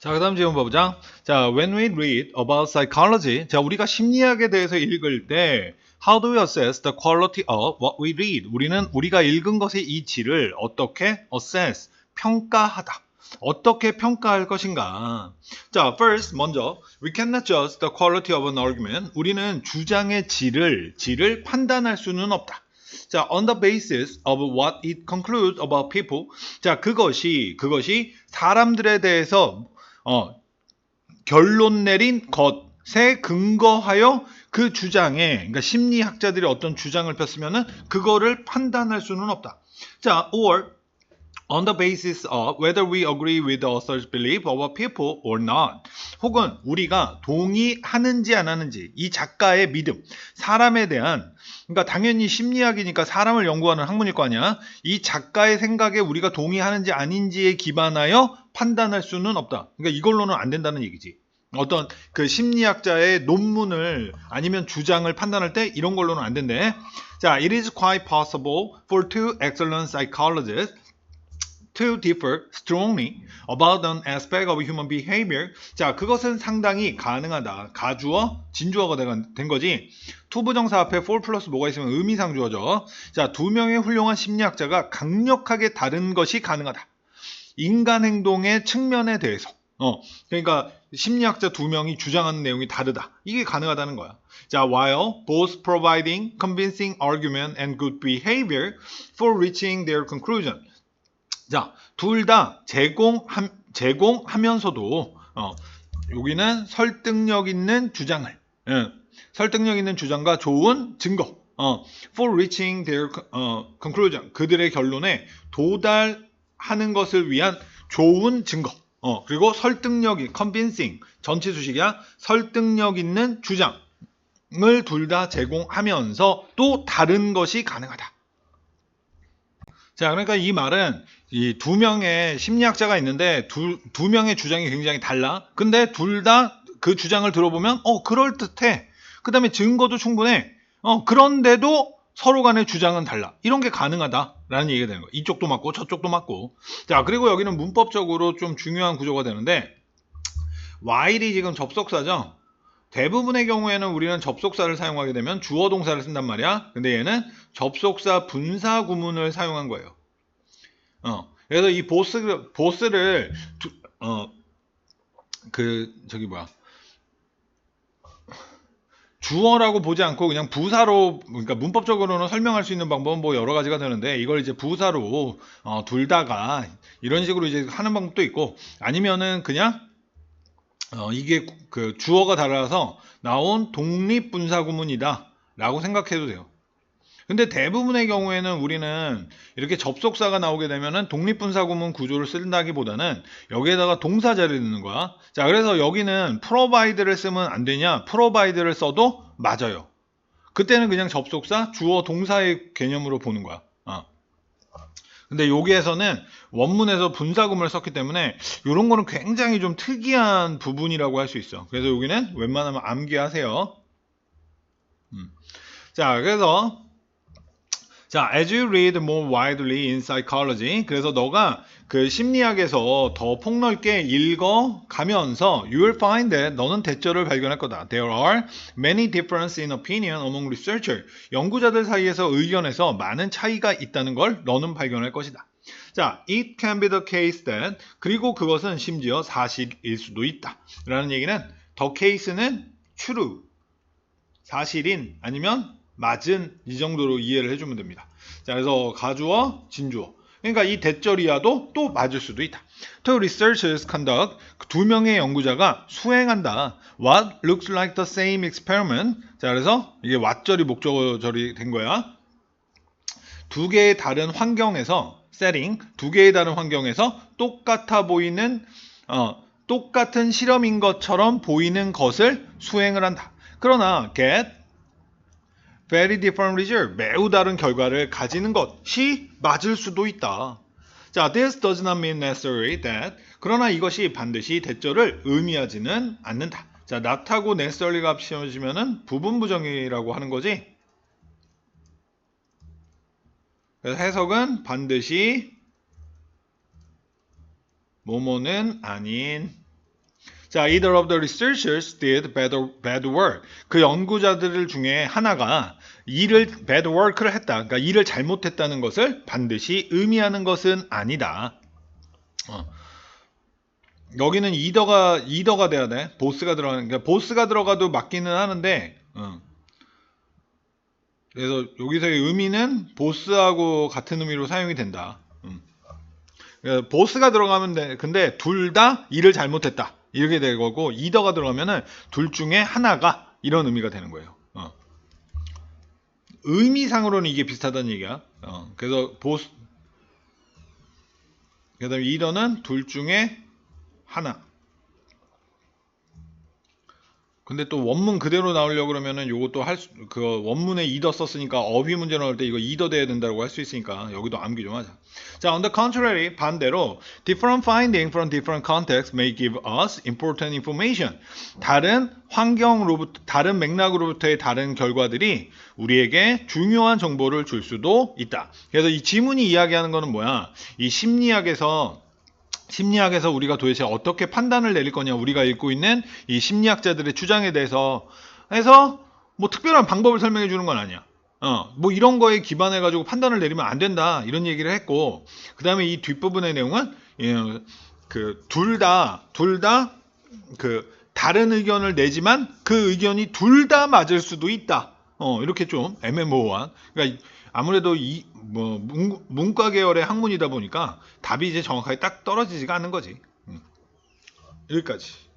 자, 그 다음 질문 봐보자. 자, when we read about psychology, 자, 우리가 심리학에 대해서 읽을 때, how do we assess the quality of what we read? 우리는 우리가 읽은 것의 이치를 어떻게 assess, 평가하다. 어떻게 평가할 것인가? 자, first, 먼저, we cannot judge the quality of an argument. 우리는 주장의 질을, 질을 판단할 수는 없다. 자, on the basis of what it concludes about people. 자, 그것이, 그것이 사람들에 대해서 어, 결론 내린 것에 근거하여 그 주장에, 그러니까 심리학자들이 어떤 주장을 폈으면은 그거를 판단할 수는 없다. 자, or on the basis of whether we agree with the author's belief of a people or not. 혹은 우리가 동의하는지 안 하는지 이 작가의 믿음, 사람에 대한 그러니까 당연히 심리학이니까 사람을 연구하는 학문일 거 아니야. 이 작가의 생각에 우리가 동의하는지 아닌지에 기반하여 판단할 수는 없다. 그러니까 이걸로는 안 된다는 얘기지. 어떤 그 심리학자의 논문을 아니면 주장을 판단할 때 이런 걸로는 안 된대. 자, it is quite possible for two excellent psychologists to differ strongly about an aspect of human behavior. 자, 그것은 상당히 가능하다. 가주어, 진주어가 된- 된 거지. 투부정사 앞에 for 플러스 뭐가 있으면 의미상주어죠. 자, 두 명의 훌륭한 심리학자가 강력하게 다른 것이 가능하다. 인간 행동의 측면에 대해서. 어, 그러니까 심리학자 두 명이 주장하는 내용이 다르다. 이게 가능하다는 거야. 자, while both providing convincing argument and good behavior for reaching their conclusion. 자, 둘 다 제공함, 제공하면서도, 어, 여기는 설득력 있는 주장을, 예, 설득력 있는 주장과 좋은 증거, 어, for reaching their 어, conclusion. 그들의 결론에 도달하는 것을 위한 좋은 증거, 어, 그리고 설득력이, convincing, 전치 수식이야, 설득력 있는 주장을 둘 다 제공하면서 또 다른 것이 가능하다. 자, 그러니까 이 말은 이 두 명의 심리학자가 있는데 두, 두 명의 주장이 굉장히 달라. 근데 둘 다 그 주장을 들어보면 어, 그럴듯해. 그 다음에 증거도 충분해. 어, 그런데도 서로 간의 주장은 달라. 이런 게 가능하다라는 얘기가 되는 거야. 이쪽도 맞고 저쪽도 맞고. 자, 그리고 여기는 문법적으로 좀 중요한 구조가 되는데 while이 지금 접속사죠. 대부분의 경우에는 우리는 접속사를 사용하게 되면 주어 동사를 쓴단 말이야. 근데 얘는 접속사 분사 구문을 사용한 거예요. 어. 그래서 이 보스 보스를 두, 어, 그 저기 뭐야? 주어라고 보지 않고 그냥 부사로 그러니까 문법적으로는 설명할 수 있는 방법은 뭐 여러 가지가 되는데 이걸 이제 부사로 어, 둘다가 이런 식으로 이제 하는 방법도 있고 아니면은 그냥 어, 이게 그 주어가 달라서 나온 독립분사 구문이다 라고 생각해도 돼요. 근데 대부분의 경우에는 우리는 이렇게 접속사가 나오게 되면은 독립분사 구문 구조를 쓴다기보다는 여기에다가 동사자를 넣는 거야. 자, 그래서 여기는 provide를 쓰면 안 되냐? provide를 써도 맞아요. 그때는 그냥 접속사, 주어, 동사의 개념으로 보는 거야. 어. 근데 여기에서는 원문에서 분사구문을 썼기 때문에 이런 거는 굉장히 좀 특이한 부분이라고 할 수 있어. 그래서 여기는 웬만하면 암기하세요. 음. 자, 그래서 자, as you read more widely in psychology, 그래서 너가 그 심리학에서 더 폭넓게 읽어 가면서 you will find that 너는 대절을 발견할 거다. There are many differences in opinion among researchers. 연구자들 사이에서 의견에서 많은 차이가 있다는 걸 너는 발견할 것이다. 자, it can be the case that 그리고 그것은 심지어 사실일 수도 있다. 라는 얘기는 the case는 true 사실인 아니면 맞은 이 정도로 이해를 해주면 됩니다. 자, 그래서 가주어, 진주어. 그러니까 이 대절이야도 또 맞을 수도 있다. To researchers conduct 두 명의 연구자가 수행한다. What looks like the same experiment. 자, 그래서 이게 왓절이 목적어절이 된 거야. 두 개의 다른 환경에서 setting, 두 개의 다른 환경에서 똑같아 보이는 어, 똑같은 실험인 것처럼 보이는 것을 수행을 한다. 그러나 get very different result, 매우 다른 결과를 가지는 것이 맞을 수도 있다. 자, this does not mean necessarily that. 그러나 이것이 반드시 대절을 의미하지는 않는다. 자, not하고 necessary가 합쳐지면은 부분 부정이라고 하는 거지. 그래서 해석은 반드시 뭐뭐는 아닌 자, either of the researchers did bad, bad work. 그 연구자들 중에 하나가 일을 bad work를 했다. 그러니까 일을 잘못했다는 것을 반드시 의미하는 것은 아니다. 어. 여기는 이더가 이더가 돼야 돼. 보스가 들어가는 그러니까 보스가 들어가도 맞기는 하는데. 어. 그래서 여기서의 의미는 보스하고 같은 의미로 사용이 된다. 음. 그러니까 보스가 들어가면 돼. 근데 둘 다 일을 잘못했다. 이렇게 될 거고 이더가 들어가면은 둘 중에 하나가 이런 의미가 되는 거예요. 어. 의미상으로는 이게 비슷하다는 얘기야. 어. 그래서 보스 그다음에 이더는 둘 중에 하나. 근데 또 원문 그대로 나오려고 그러면은 요것도 할 수, 그 원문에 이더 썼으니까 어휘 문제 나올 때 이거 이더 돼야 된다고 할 수 있으니까 여기도 암기 좀 하자. 자, on the contrary, 반대로 different finding from different contexts may give us important information. 다른 환경으로부터 다른 맥락으로부터의 다른 결과들이 우리에게 중요한 정보를 줄 수도 있다. 그래서 이 지문이 이야기하는 거는 뭐야? 이 심리학에서 심리학에서 우리가 도대체 어떻게 판단을 내릴 거냐 우리가 읽고 있는 이 심리학자들의 주장에 대해서 해서 뭐 특별한 방법을 설명해 주는 건 아니야. 어, 뭐 이런 거에 기반해 가지고 판단을 내리면 안 된다 이런 얘기를 했고 그 다음에 이 뒷부분의 내용은 예, 그둘 다 둘 다 그 다른 의견을 내지만 그 의견이 둘 다 맞을 수도 있다. 어 이렇게 좀 애매모호한 그러니까 아무래도 이 뭐 문과 계열의 학문이다 보니까 답이 이제 정확하게 딱 떨어지지가 않는 거지. 음. 여기까지.